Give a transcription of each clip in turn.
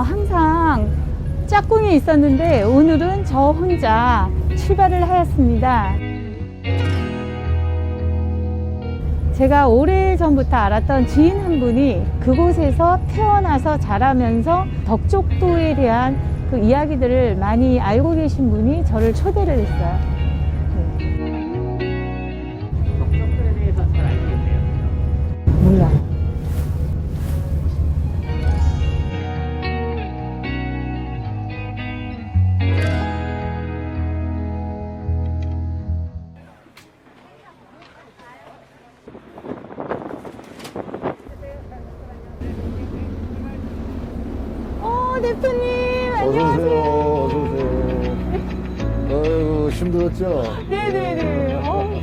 항상 짝꿍이 있었는데 오늘은 저 혼자 출발을 하였습니다. 제가 오래 전부터 알았던 지인 한 분이 그곳에서 태어나서 자라면서 덕족도에 대한 그 이야기들을 많이 알고 계신 분이 저를 초대를 했어요. 아이고, 힘들었죠? 네네네. 어.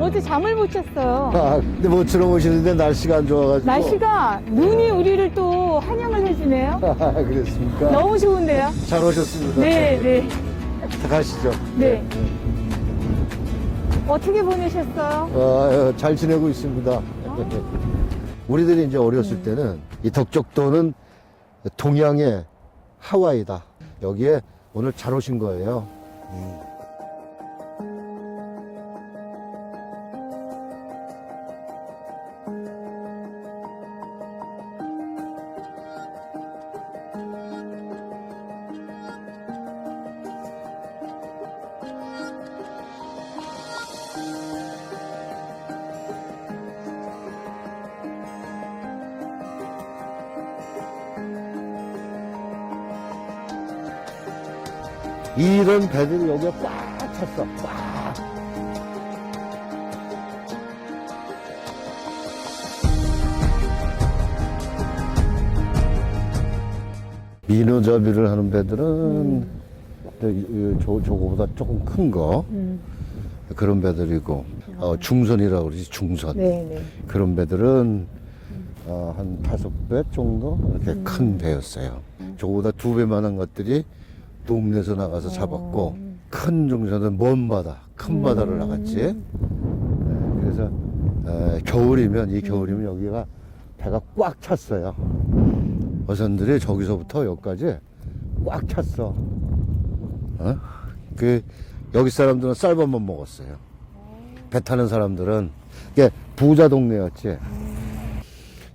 어제 잠을 못 잤어요. 아, 근데 모처럼 오시는데 날씨가 안 좋아가지고. 날씨가 눈이 우리를 또 환영을 해주네요. 아, 그랬습니까? 너무 좋은데요? 잘 오셨습니다. 네, 네, 다 가시죠. 네. 어떻게 보내셨어요? 아, 잘 지내고 있습니다. 우리들이 이제 어렸을 음. 때는 이 덕적도는 동양의 하와이다. 여기에 오늘 잘 오신 거예요. 음. 이런 배들이 여기에 꽉 찼어. 꽉. 민어잡이를 하는 배들은 저, 저, 저거보다 조금 큰 거, 음, 그런 배들이고, 어, 중선이라고 그러지, 중선. 네, 네. 그런 배들은 어, 한 다섯 배 정도 이렇게 큰 배였어요. 저거보다 두 배만한 것들이 동네에서 나가서 잡았고 큰 중선은 먼 바다, 큰 바다를 나갔지. 네, 그래서 에, 겨울이면 이 겨울이면 여기가 배가 꽉 찼어요. 어선들이 저기서부터 여기까지 꽉 찼어. 어? 그 여기 사람들은 쌀밥만 먹었어요. 배 타는 사람들은 이게 부자 동네였지.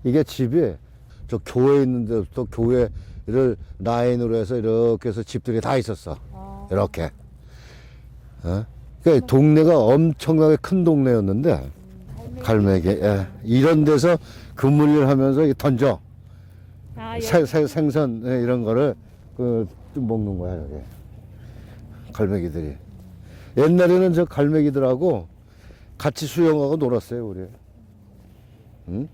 이게 집이 저 교회 있는 데부터 교회 를 라인으로 해서 이렇게 해서 집들이 다 있었어. 이렇게. 어? 그 동네가 엄청나게 큰 동네였는데 갈매기 예. 이런 데서 그물을 하면서 이 던져 아, 생, 생, 생선 예, 이런 거를 그, 좀 먹는 거야 여기 갈매기들이 옛날에는 저 갈매기들하고 같이 수영하고 놀았어요 우리 응?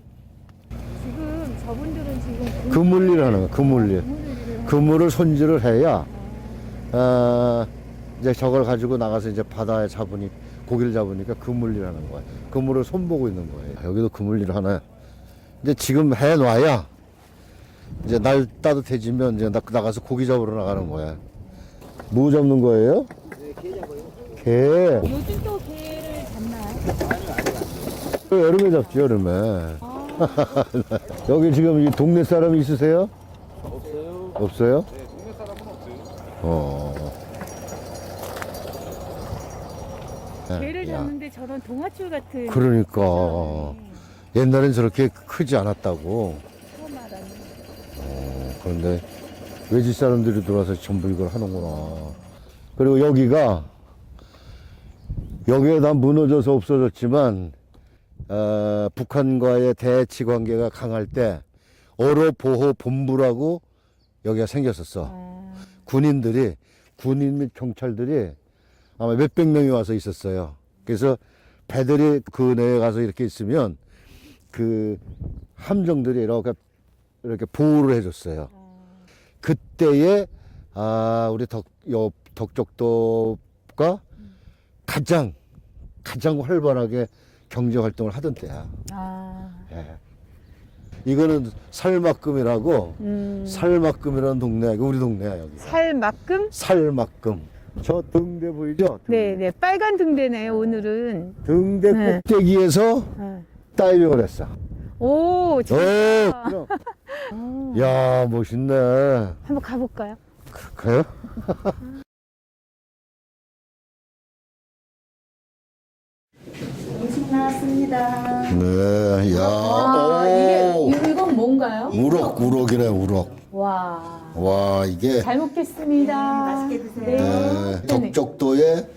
하는 거 그물일 그물을 손질을 해야 어, 이제 저걸 가지고 나가서 이제 바다에 잡으니 고기를 잡으니까 그물일 하는 거야. 그물을 손보고 있는 거예요 여기도 그물일 하나 이제 지금 해놔야 이제 날 따뜻해지면 이제 나- 나가서 고기 잡으러 나가는 거야. 뭐 잡는 거예요? 개 요즘 또 개를 잡나요? 여름에 잡지 여름에 여기 지금 이 동네 사람이 있으세요? 없어요. 없어요? 네, 동네 사람은 없어요. 어. 개를 야, 잡는데 저런 동화줄 같은 그러니까 사람이 옛날엔 저렇게 크지 않았다고. 처음 알았네. 어, 그런데 외지 사람들이 들어와서 전부 이걸 하는구나. 그리고 여기가 여기에 다 무너져서 없어졌지만 어, 북한과의 대치 관계가 강할 때 어로 보호 본부라고 여기가 생겼었어. 아, 군인들이 군인 및 경찰들이 아마 몇백 명이 와서 있었어요. 그래서 배들이 그 내에 가서 이렇게 있으면 그 함정들이 이렇게 이렇게 보호를 해줬어요. 그때에 아 우리 덕 여, 덕적도가 가장 가장 활발하게 경제 활동을 하던 때야. 아, 예. 이거는 살막금이라고 음, 살막금이라는 동네야. 우리 동네야 여기. 살만큼? 살막금. 저 등대 보이죠? 네, 네. 빨간 등대네요, 오늘은. 등대 네. 꼭대기에서 어. 다이빙을 했어. 오, 어, 진짜. 그럼. 어. 야, 멋있네. 한번 가볼까요? 가요? 나왔습니다. 네, 야. 아, 이게. 이- 이건 뭔가요? 우럭, 우럭이네, 우럭. 와. 와, 이게 잘 먹겠습니다. 맛있게 드세요. 네, 덕적도의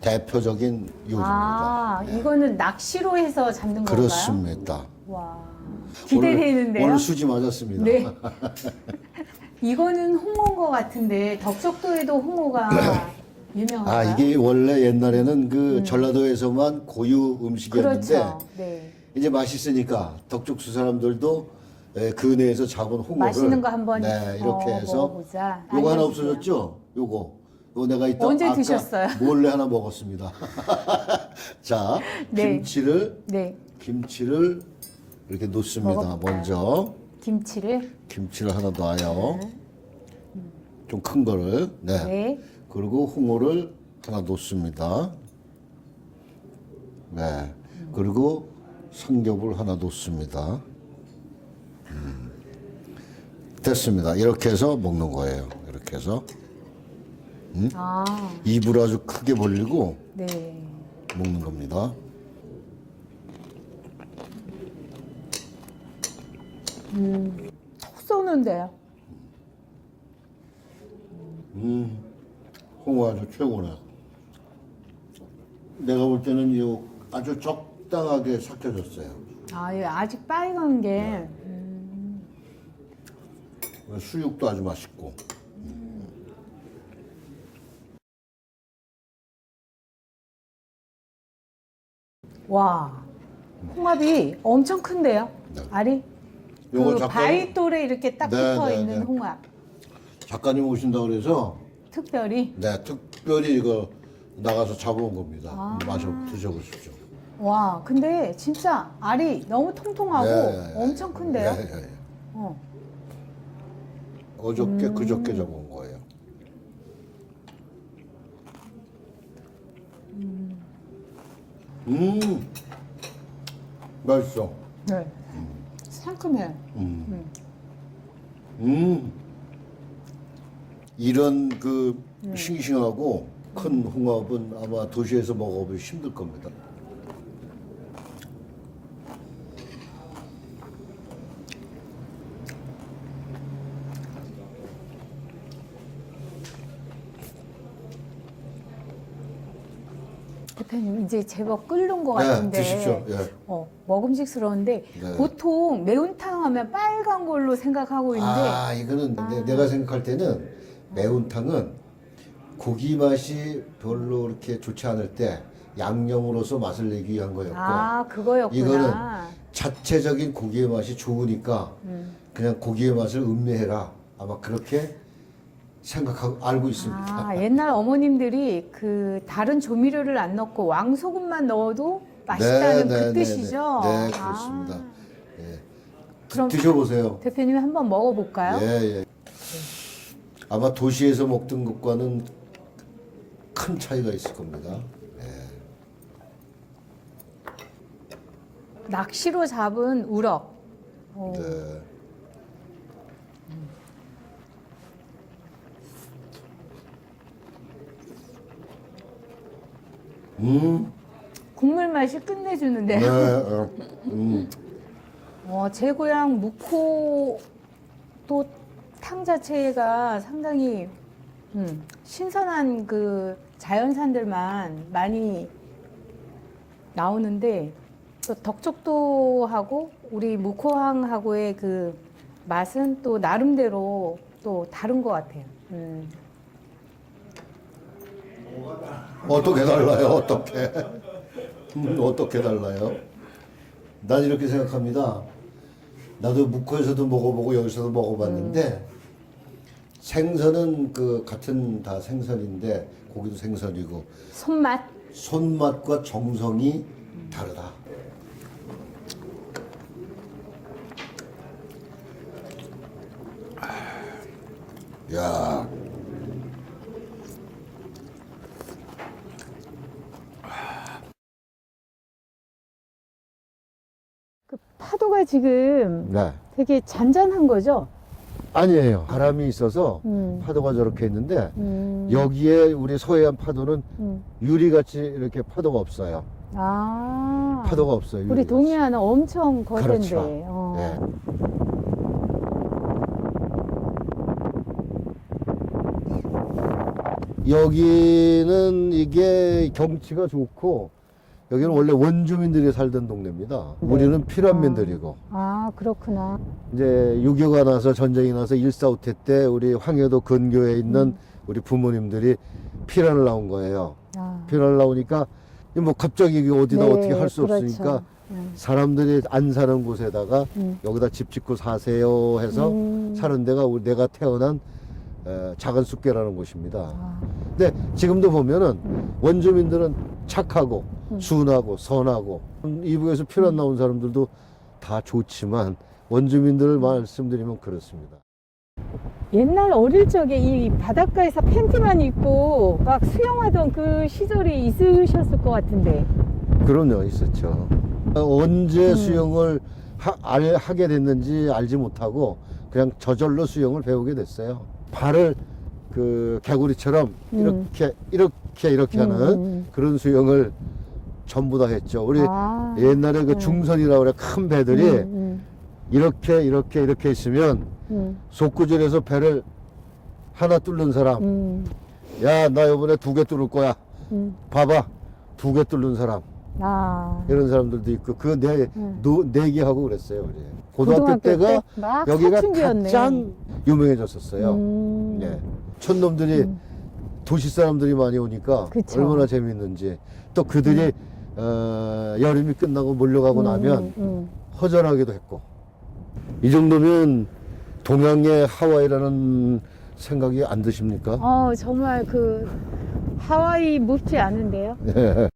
대표적인 요리입니다. 아, 이거는 낚시로 해서 잡는 건가요? 그렇습니다. 와. 오늘, 기대되는데요. 오늘 수지 맞았습니다. 네. 이거는 홍어인 것 같은데 덕적도에도 홍어가 유명한가요? 아, 이게 원래 옛날에는 그 전라도에서만 고유 음식이었는데 음. 그렇죠. 네. 이제 맛있으니까 덕적수 사람들도 예, 그 내에서 잡은 홍어를 맛있는 거 한번 네, 이렇게 어, 해서 먹어보자. 요거 하나 알려주세요. 없어졌죠? 요거. 요거 내가 이따 언제 아까 드셨어요? 몰래 하나 먹었습니다. 자, 네. 김치를 네. 김치를 이렇게 놓습니다. 먹어볼까요? 먼저 김치를 김치를 하나 놔요. 좀 큰 거를. 네. 네. 그리고 홍어를 하나 놓습니다. 네. 그리고 삼겹을 하나 놓습니다. 음. 됐습니다. 이렇게 해서 먹는 거예요. 이렇게 해서 아, 입을 아주 크게 벌리고 네. 먹는 겁니다. 톡 쏘는데요. 음, 홍어 아주 최고네. 내가 볼 때는 이 아주 적당하게 삭혀졌어요. 아, 이거 아직 빨간 게 수육도 아주 맛있고. 와. 홍합이 엄청 큰데요. 네. 알이? 요거 그 잠깐- 바위 돌에 이렇게 딱 네, 붙어 네, 있는 네. 홍합. 작가님 오신다 그래서 특별히 네, 특별히 이거 나가서 잡아온 겁니다. 아. 마셔 드셔보십시오. 와, 근데 진짜 알이 너무 통통하고 네, 엄청 큰데요. 네, 네, 네. 어. 어저께 음. 그저께 잡아온 거예요. 음, 맛있어. 네. 상큼해. 음. 음. 이런 그 네. 싱싱하고 큰 홍합은 아마 도시에서 먹어보기 힘들 겁니다. 대표님 이제 제법 끓는 것 네, 같은데. 드십시오. 예. 어, 먹음직스러운데 네. 보통 매운탕 하면 빨간 걸로 생각하고 있는데 아, 이거는 내- 내가 생각할 때는 매운탕은 고기 맛이 별로 그렇게 좋지 않을 때 양념으로서 맛을 내기 위한 거였고 아, 그거였구나. 이거는 자체적인 고기의 맛이 좋으니까 음. 그냥 고기의 맛을 음미해라 아마 그렇게 생각하고 알고 있습니다. 아, 옛날 어머님들이 그 다른 조미료를 안 넣고 왕소금만 넣어도 맛있다는 그 뜻이죠. 네, 네, 아, 그렇습니다. 예. 그럼 드셔보세요. 대표님 한번 먹어볼까요? 예, 예. 아마 도시에서 먹던 것과는 큰 차이가 있을 겁니다. 예. 낚시로 잡은 우럭. 어, 네. 음, 국물 맛이 끝내주는데요. 네, 어, 음, 어, 제 고향 묵호 또탕 자체가 상당히 음, 신선한 그 자연산들만 많이 나오는데 또 덕적도하고 우리 묵호항하고의 그 맛은 또 나름대로 또 다른 것 같아요. 음. 어떻게 달라요? 어떻게? 음, 어떻게 달라요? 난 이렇게 생각합니다. 나도 묵호에서도 먹어보고 여기서도 먹어봤는데 생선은 그 같은 다 생선인데 고기도 생선이고 손맛. 손맛과 정성이 다르다. 야. 그 파도가 지금 네. 되게 잔잔한 거죠? 아니에요. 바람이 있어서 음. 파도가 저렇게 있는데 음. 여기에 우리 서해안 파도는 음. 유리같이 이렇게 파도가 없어요. 아. 파도가 없어요. 우리 유리같이. 동해안은 엄청 거센데. 그렇죠. 어. 예. 여기는 이게 경치가 좋고 여기는 원래 원주민들이 살던 동네입니다. 네. 우리는 피난민들이고 아, 그렇구나. 이제 6.25가 나서 전쟁이 나서 일사후퇴 때 우리 황해도 근교에 있는 음. 우리 부모님들이 피난을 나온 거예요. 아. 피난을 나오니까 뭐 갑자기 이게 어디다 네, 어떻게 할 수 그렇죠. 없으니까 음. 사람들이 안 사는 곳에다가 음. 여기다 집 짓고 사세요 해서 음. 사는 데가 우리 내가 태어난 에, 작은 숲계라는 곳입니다. 아. 근데 지금도 보면은 음. 원주민들은 착하고 음. 순하고 선하고 이북에서 피난 나온 사람들도 다 좋지만 음. 원주민들을 말씀드리면 그렇습니다. 옛날 어릴 적에 이 바닷가에서 팬티만 입고 막 수영하던 그 시절이 있으셨을 것 같은데. 그럼요, 있었죠. 언제 음. 수영을 하, 알, 하게 됐는지 알지 못하고 그냥 저절로 수영을 배우게 됐어요. 발을 그 개구리처럼 음. 이렇게 이렇게 이렇게 하는 음. 그런 수영을 전부 다 했죠. 우리 아. 옛날에 그 음. 중선이라고 그래 큰 배들이 음, 이렇게 이렇게 이렇게 있으면 음, 속구절에서 배를 하나 뚫는 사람 음, 야나 이번에 두 개 뚫을 거야 음. 봐봐 두 개 뚫는 사람 아. 이런 사람들도 있고 그네 음. 네개 하고 그랬어요 우리 고등학교, 때가 때막 여기가 사춘기였네. 가장 유명해졌었어요 음. 예. 촌놈들이 음. 도시 사람들이 많이 오니까 그쵸. 얼마나 재밌는지 또 그들이 어, 여름이 끝나고 몰려가고 음, 나면 음, 허전하기도 했고 이 정도면 동양의 하와이라는 생각이 안 드십니까? 어, 정말 그 하와이 묻지 않은데요? 네.